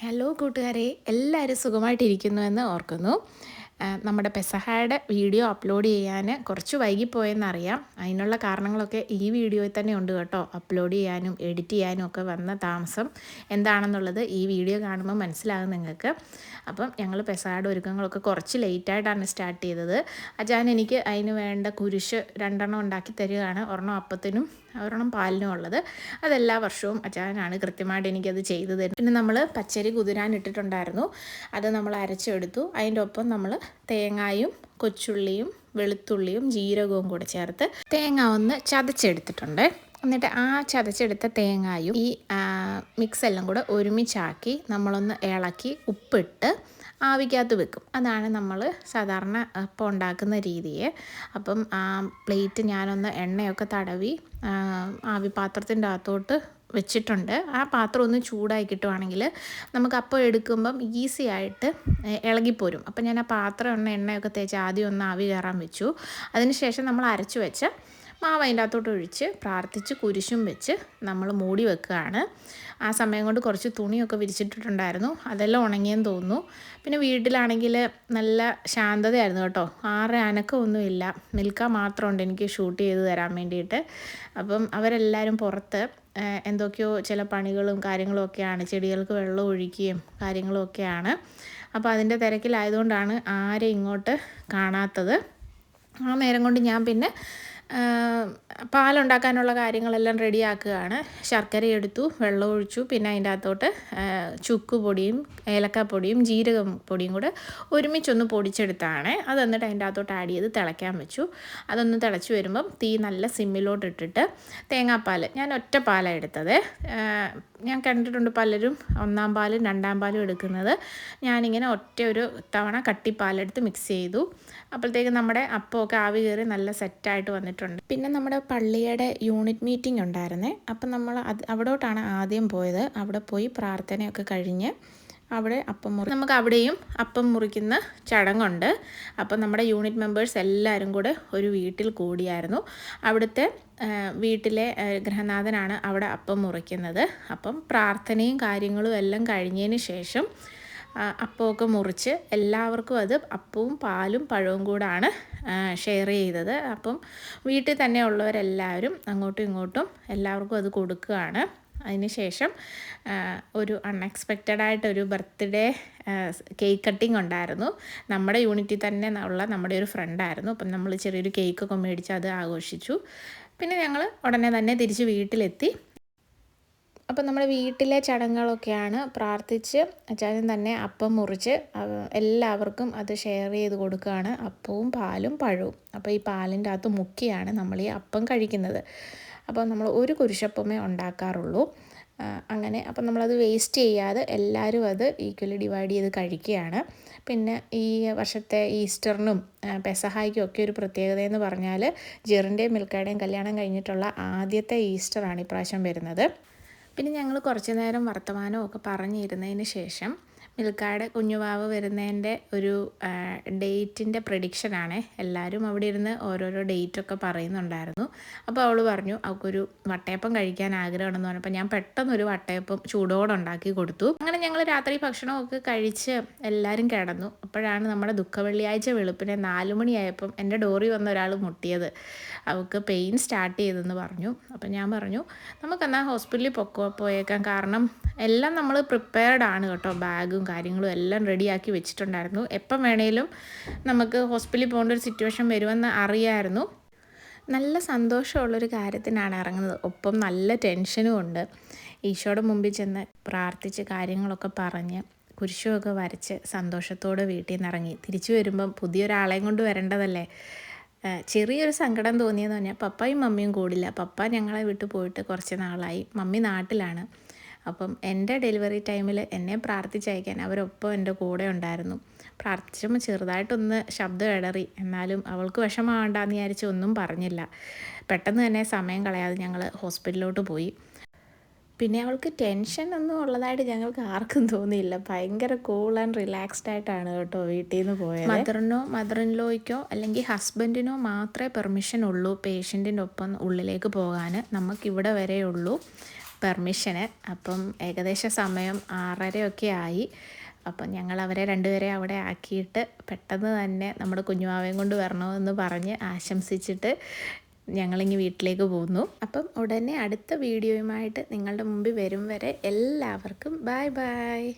Hello കൂട്ടുകാരെ. എല്ലാവരും സുഖമായിട്ടിരിക്കുന്നു എന്ന് ഓർക്കുന്നു. നമ്മുടെ പെസഹായുടെ വീഡിയോ അപ്ലോഡ് ചെയ്യാൻ കുറച്ച് വൈകിപ്പോയെന്നറിയാം അതിനുള്ള കാരണങ്ങളൊക്കെ ഈ വീഡിയോയിൽ തന്നെ ഉണ്ട് കേട്ടോ. അപ്ലോഡ് ചെയ്യാനും എഡിറ്റ് ചെയ്യാനും ഒക്കെ വന്ന താമസം എന്താണെന്നുള്ളത് ഈ വീഡിയോ കാണുമ്പോൾ മനസ്സിലാകും നിങ്ങൾക്ക്. അപ്പം ഞങ്ങൾ പെസഹായുടെ ഒരുക്കങ്ങളൊക്കെ കുറച്ച് ലേറ്റായിട്ടാണ് സ്റ്റാർട്ട് ചെയ്തത്. അജാൻ എനിക്ക് അതിന് വേണ്ട കുരിശ് രണ്ടെണ്ണം ഉണ്ടാക്കി തരികയാണ്. ഒരെണ്ണം അപ്പത്തിനും ഒരെണ്ണം പാലിനും ഉള്ളത്. അതെല്ലാ വർഷവും അച്ചാനാണ് കൃത്യമായിട്ട് എനിക്കത് ചെയ്തു തരും പിന്നെ നമ്മൾ പച്ചരി കുതിരാൻ ഇട്ടിട്ടുണ്ടായിരുന്നു. അത് നമ്മൾ അരച്ചെടുത്തു. അതിന്റെ ഒപ്പം നമ്മൾ തേങ്ങായും കൊച്ചുള്ളിയും വെളുത്തുള്ളിയും ജീരകവും കൂടെ ചേർത്ത് തേങ്ങ ഒന്ന് ചതച്ചെടുത്തിട്ടുണ്ട്. എന്നിട്ട് ആ ചതച്ചെടുത്ത തേങ്ങായും ഈ മിക്സ് എല്ലാം കൂടെ ഒരുമിച്ചാക്കി നമ്മളൊന്ന് ഇളക്കി ഉപ്പിട്ട് ആവിക്കകത്ത് വെക്കും. അതാണ് നമ്മൾ സാധാരണ അപ്പം ഉണ്ടാക്കുന്ന രീതിയെ. അപ്പം ആ പ്ലേറ്റ് ഞാനൊന്ന് എണ്ണയൊക്കെ തടവി ആവി പാത്രത്തിന്റെ അകത്തോട്ട് വെച്ചിട്ടുണ്ട്. ആ പാത്രം ഒന്ന് ചൂടായി കിട്ടുവാണെങ്കിൽ നമുക്ക് അപ്പം എടുക്കുമ്പം ഈസി ആയിട്ട് ഇളകിപ്പോരും. അപ്പം ഞാൻ ആ പാത്രം ഒന്ന് എണ്ണയൊക്കെ തേച്ച് ആദ്യം ഒന്ന് ആവി കയറാൻ വെച്ചു. അതിനുശേഷം നമ്മൾ അരച്ചു വെച്ച മാവ് അതിന്റെ അകത്തോട്ട് ഒഴിച്ച് പ്രാർത്ഥിച്ച് കുരിശും വെച്ച് നമ്മൾ മൂടി വെക്കുകയാണ്. ആ സമയം കൊണ്ട് കുറച്ച് തുണിയൊക്കെ വിരിച്ചിട്ടിട്ടുണ്ടായിരുന്നു. അതെല്ലാം ഉണങ്ങിയെന്ന് തോന്നുന്നു. പിന്നെ വീട്ടിലാണെങ്കിൽ നല്ല ശാന്തതയായിരുന്നു കേട്ടോ. ആറ് അനക്കമൊന്നുമില്ല. നിൽക്കാൻ മാത്രമുണ്ട് എനിക്ക് ഷൂട്ട് ചെയ്ത് തരാൻ വേണ്ടിയിട്ട്. അപ്പം അവരെല്ലാവരും പുറത്ത് എന്തൊക്കെയോ ചില പണികളും കാര്യങ്ങളും ഒക്കെയാണ്. ചെടികൾക്ക് വെള്ളം ഒഴിക്കുകയും കാര്യങ്ങളും ഒക്കെയാണ്. അപ്പോൾ അതിന്റെ തിരക്കിലായതുകൊണ്ടാണ് ആരെയും ഇങ്ങോട്ട് കാണാത്തത്. ആ നേരം കൊണ്ട് ഞാൻ പിന്നെ പാലുണ്ടാക്കാനുള്ള കാര്യങ്ങളെല്ലാം റെഡിയാക്കുകയാണ്. ശർക്കര എടുത്തു വെള്ളം ഒഴിച്ചു. പിന്നെ അതിന്റെ അകത്തോട്ട് ചുക്ക് പൊടിയും ഏലക്കാപ്പൊടിയും ജീരകം പൊടിയും കൂടെ ഒരുമിച്ചൊന്ന് പൊടിച്ചെടുത്താണ്. അത് എന്നിട്ട് അതിന്റെ അകത്തോട്ട് ആഡ് ചെയ്ത് തിളയ്ക്കാൻ വെച്ചു. അതൊന്ന് തിളച്ച് വരുമ്പം തീ നല്ല സിമ്മിലോട്ട് ഇട്ടിട്ട് തേങ്ങാപ്പാൽ ഞാൻ ഒറ്റ പാലാണ് എടുത്തത്. ഞാൻ കണ്ടിട്ടുണ്ട് പലരും ഒന്നാം പാലും രണ്ടാം പാലും എടുക്കുന്നത്. ഞാനിങ്ങനെ ഒറ്റ ഒരു തവണ കട്ടിപ്പാലെടുത്ത് മിക്സ് ചെയ്തു. അപ്പോഴത്തേക്ക് നമ്മുടെ അപ്പമൊക്കെ ആവി കയറി നല്ല സെറ്റായിട്ട് വന്നിട്ടുണ്ട്. പിന്നെ നമ്മുടെ പള്ളിയുടെ യൂണിറ്റ് മീറ്റിംഗ് ഉണ്ടായിരുന്നേ. അപ്പം നമ്മൾ അത് അവിടോട്ടാണ് ആദ്യം പോയത്. അവിടെ പോയി പ്രാർത്ഥനയൊക്കെ കഴിഞ്ഞ് അവിടെ അപ്പം മുറി നമുക്ക് അവിടെയും അപ്പം മുറിക്കുന്ന ചടങ്ങുണ്ട്. അപ്പം നമ്മുടെ യൂണിറ്റ് മെമ്പേഴ്സ് എല്ലാവരും കൂടെ ഒരു വീട്ടിൽ കൂടിയായിരുന്നു. അവിടുത്തെ വീട്ടിലെ ഗൃഹനാഥനാണ് അവിടെ അപ്പം മുറിക്കുന്നത്. അപ്പം പ്രാർത്ഥനയും കാര്യങ്ങളും എല്ലാം കഴിഞ്ഞതിന് ശേഷം അപ്പമൊക്കെ മുറിച്ച് എല്ലാവർക്കും അത് അപ്പവും പാലും പഴവും കൂടാണ് ഷെയർ ചെയ്തത്. അപ്പം വീട്ടിൽ തന്നെ ഉള്ളവരെല്ലാവരും അങ്ങോട്ടും ഇങ്ങോട്ടും എല്ലാവർക്കും അത് കൊടുക്കുകയാണ്. അതിന് ശേഷം ആ, ഒരു അൺഎക്സ്പെക്റ്റഡ് ആയിട്ടൊരു ബർത്ത്ഡേ കേക്ക് കട്ടിംഗ് ഉണ്ടായിരുന്നു. നമ്മുടെ യൂണിറ്റി തന്നെ ഉള്ള നമ്മുടെ ഒരു ഫ്രണ്ടായിരുന്നു അപ്പം നമ്മൾ ചെറിയൊരു കേക്കൊക്കെ മേടിച്ച് അത് ആഘോഷിച്ചു. പിന്നെ ഞങ്ങൾ ഉടനെ തന്നെ തിരിച്ച് വീട്ടിലെത്തി. അപ്പം നമ്മുടെ വീട്ടിലെ ചടങ്ങുകളൊക്കെയാണ് പ്രാർത്ഥിച്ച് അച്ചാചൻ തന്നെ അപ്പം മുറിച്ച് എല്ലാവർക്കും അത് ഷെയർ ചെയ്ത് കൊടുക്കുകയാണ്. അപ്പവും പാലും പഴവും. അപ്പോൾ ഈ പാലിന്റെ അകത്ത് മുക്കിയാണ് നമ്മൾ ഈ അപ്പം കഴിക്കുന്നത്. അപ്പോൾ നമ്മൾ ഒരു കുരിശപ്പമേ ഉണ്ടാക്കാറുള്ളൂ. അങ്ങനെ. അപ്പം നമ്മളത് വേസ്റ്റ് ചെയ്യാതെ എല്ലാവരും അത് ഈക്വലി ഡിവൈഡ് ചെയ്ത് കഴിക്കുകയാണ്. പിന്നെ ഈ വർഷത്തെ ഈസ്റ്ററിനും പെസഹായ്ക്കും ഒക്കെ ഒരു പ്രത്യേകത എന്ന് പറഞ്ഞാൽ ജെറിന്റെയും മിൽക്കയുടെയും കല്യാണം കഴിഞ്ഞിട്ടുള്ള ആദ്യത്തെ ഈസ്റ്ററാണ് ഇപ്രാവശ്യം വരുന്നത്. പിന്നെ ഞങ്ങൾ കുറച്ച് നേരം വർത്തമാനമൊക്കെ പറഞ്ഞിരുന്നതിന് ശേഷം മിൽക്കായുടെ കുഞ്ഞുവാവ് വരുന്നതിന്റെ ഒരു ഡേറ്റിന്റെ പ്രഡിക്ഷനാണ്. എല്ലാവരും അവിടെ ഇരുന്ന് ഓരോരോ ഡേറ്റൊക്കെ പറയുന്നുണ്ടായിരുന്നു. അപ്പോൾ അവൾ പറഞ്ഞു അവൾക്കൊരു വട്ടയപ്പം കഴിക്കാൻ ആഗ്രഹമാണെന്ന് പറഞ്ഞപ്പോൾ ഞാൻ പെട്ടെന്ന് ഒരു വട്ടയപ്പം ചൂടോടെ ഉണ്ടാക്കി കൊടുത്തു. അങ്ങനെ ഞങ്ങൾ രാത്രി ഭക്ഷണമൊക്കെ കഴിച്ച് എല്ലാവരും കിടന്നു. അപ്പോഴാണ് നമ്മുടെ ദുഃഖവെള്ളിയാഴ്ച വെളുപ്പിനെ നാല് മണിയായപ്പം എന്റെ ഡോറി വന്ന ഒരാൾ മുട്ടിയത്. അവൾക്ക് പെയിൻ സ്റ്റാർട്ട് ചെയ്തെന്ന് പറഞ്ഞു. അപ്പം ഞാൻ പറഞ്ഞു നമുക്കെന്നാൽ ഹോസ്പിറ്റലിൽ പൊക്കോ പോയേക്കാം. കാരണം എല്ലാം നമ്മൾ പ്രിപ്പയർഡ് ആണ് കേട്ടോ. ബാഗും കാര്യങ്ങളും എല്ലാം റെഡിയാക്കി വെച്ചിട്ടുണ്ടായിരുന്നു. എപ്പം വേണേലും നമുക്ക് ഹോസ്പിറ്റലിൽ പോകേണ്ട ഒരു സിറ്റുവേഷൻ വരുമെന്ന് അറിയായിരുന്നു. നല്ല സന്തോഷമുള്ളൊരു കാര്യത്തിനാണ് ഇറങ്ങുന്നത്. ഒപ്പം നല്ല ടെൻഷനും ഉണ്ട്. ഈശോയുടെ മുമ്പിൽ ചെന്ന് പ്രാർത്ഥിച്ച് കാര്യങ്ങളൊക്കെ പറഞ്ഞ് കുരിശുമൊക്കെ വരച്ച് സന്തോഷത്തോടെ വീട്ടിൽ നിന്ന് ഇറങ്ങി. തിരിച്ചു വരുമ്പം പുതിയൊരാളെയും കൊണ്ട് വരേണ്ടതല്ലേ? ചെറിയൊരു സങ്കടം തോന്നിയെന്ന് പറഞ്ഞാൽ പപ്പായും മമ്മിയും കൂടില്ല. പപ്പ ഞങ്ങളെ വിട്ടു പോയിട്ട് കുറച്ച് നാളായി. മമ്മി നാട്ടിലാണ്. അപ്പം എന്റെ ഡെലിവറി ടൈമിൽ എന്നെ പ്രാർത്ഥിച്ചയക്കാൻ അവരൊപ്പം എന്റെ കൂടെ ഉണ്ടായിരുന്നു. പ്രാർത്ഥിച്ചപ്പോൾ ചെറുതായിട്ടൊന്ന് ശബ്ദം ഇടറി. എന്നാലും അവൾക്ക് വിഷമാവണ്ടെന്ന് വിചാരിച്ച് ഒന്നും പറഞ്ഞില്ല. പെട്ടെന്ന് തന്നെ സമയം കളയാതെ ഞങ്ങൾ ഹോസ്പിറ്റലിലോട്ട് പോയി. പിന്നെ അവൾക്ക് ടെൻഷൻ ഒന്നും ഉള്ളതായിട്ട് ഞങ്ങൾക്ക് ആർക്കും തോന്നിയില്ല. ഭയങ്കര കൂൾ ആൻഡ് റിലാക്സ്ഡ് ആയിട്ടാണ് കേട്ടോ വീട്ടിൽ നിന്ന് പോയത്. മദറിനോ മദർ ഇൻ ലോയ്ക്കോ അല്ലെങ്കിൽ ഹസ്ബൻഡിനോ മാത്രമേ പെർമിഷൻ ഉള്ളൂ പേഷ്യന്റിന്റെ ഒപ്പം ഉള്ളിലേക്ക് പോകാൻ നമുക്കിവിടെ വരെ ഉള്ളൂ. പെർമിഷന്. അപ്പം ഏകദേശം സമയം ആറരയൊക്കെ ആയി അപ്പം ഞങ്ങൾ അവരെ രണ്ടുപേരെ അവിടെ ആക്കിയിട്ട് പെട്ടെന്ന് തന്നെ നമ്മുടെ കുഞ്ഞുമാവയും കൊണ്ട് വരണമെന്ന് പറഞ്ഞ് ആശംസിച്ചിട്ട് ഞങ്ങളിങ്ങി വീട്ടിലേക്ക് പോകുന്നു അപ്പം ഉടനെ അടുത്ത വീഡിയോയുമായിട്ട് നിങ്ങളുടെ മുമ്പിൽ വരും വരെ എല്ലാവർക്കും ബായ് ബായ്